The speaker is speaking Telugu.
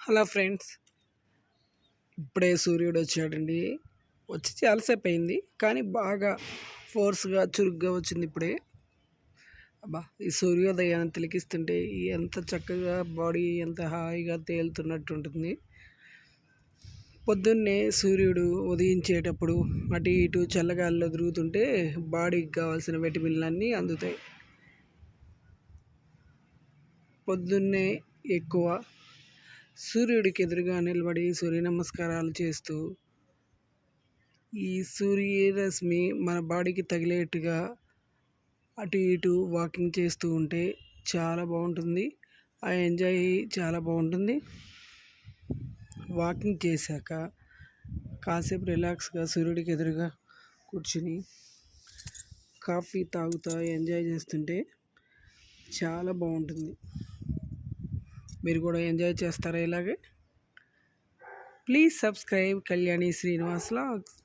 Hello friends. ఇప్పుడే సూర్యుడు వచ్చాడండి. వచ్చి చాలాసేపు అయింది. కానీ బాగా ఫోర్స్గా చురుగ్గా వచ్చింది ఇప్పుడే. అబ్బా ఈ సూర్యోదయాన్ని తిలకిస్తుంటే ఎంత చక్కగా బాడీ ఎంత హాయిగా తేలుతున్నట్టు ఉంటుంది. పొద్దున్నే సూర్యుడు ఉదయించేటప్పుడు అటు ఇటు చల్లగాల్లో తిరుగుతుంటే బాడీకి కావాల్సిన విటమిన్లన్నీ అందుతాయి. పొద్దున్నే ఎక్కువ సూర్యుడికి ఎదురుగా నిలబడి సూర్య నమస్కారాలు చేస్తూ ఈ సూర్యరశ్మి మన బాడీకి తగిలేట్టుగా అటు ఇటు వాకింగ్ చేస్తూ ఉంటే చాలా బాగుంటుంది. ఆ ఎంజాయ్ చాలా బాగుంటుంది. వాకింగ్ చేశాక కాసేపు రిలాక్స్గా సూర్యుడికి ఎదురుగా కూర్చుని కాఫీ తాగుతా ఎంజాయ్ చేస్తుంటే చాలా బాగుంటుంది. మీరు కూడా ఎంజాయ్ చేస్తారా ఇలాగే? Please subscribe Kalyani Srinivas vlogs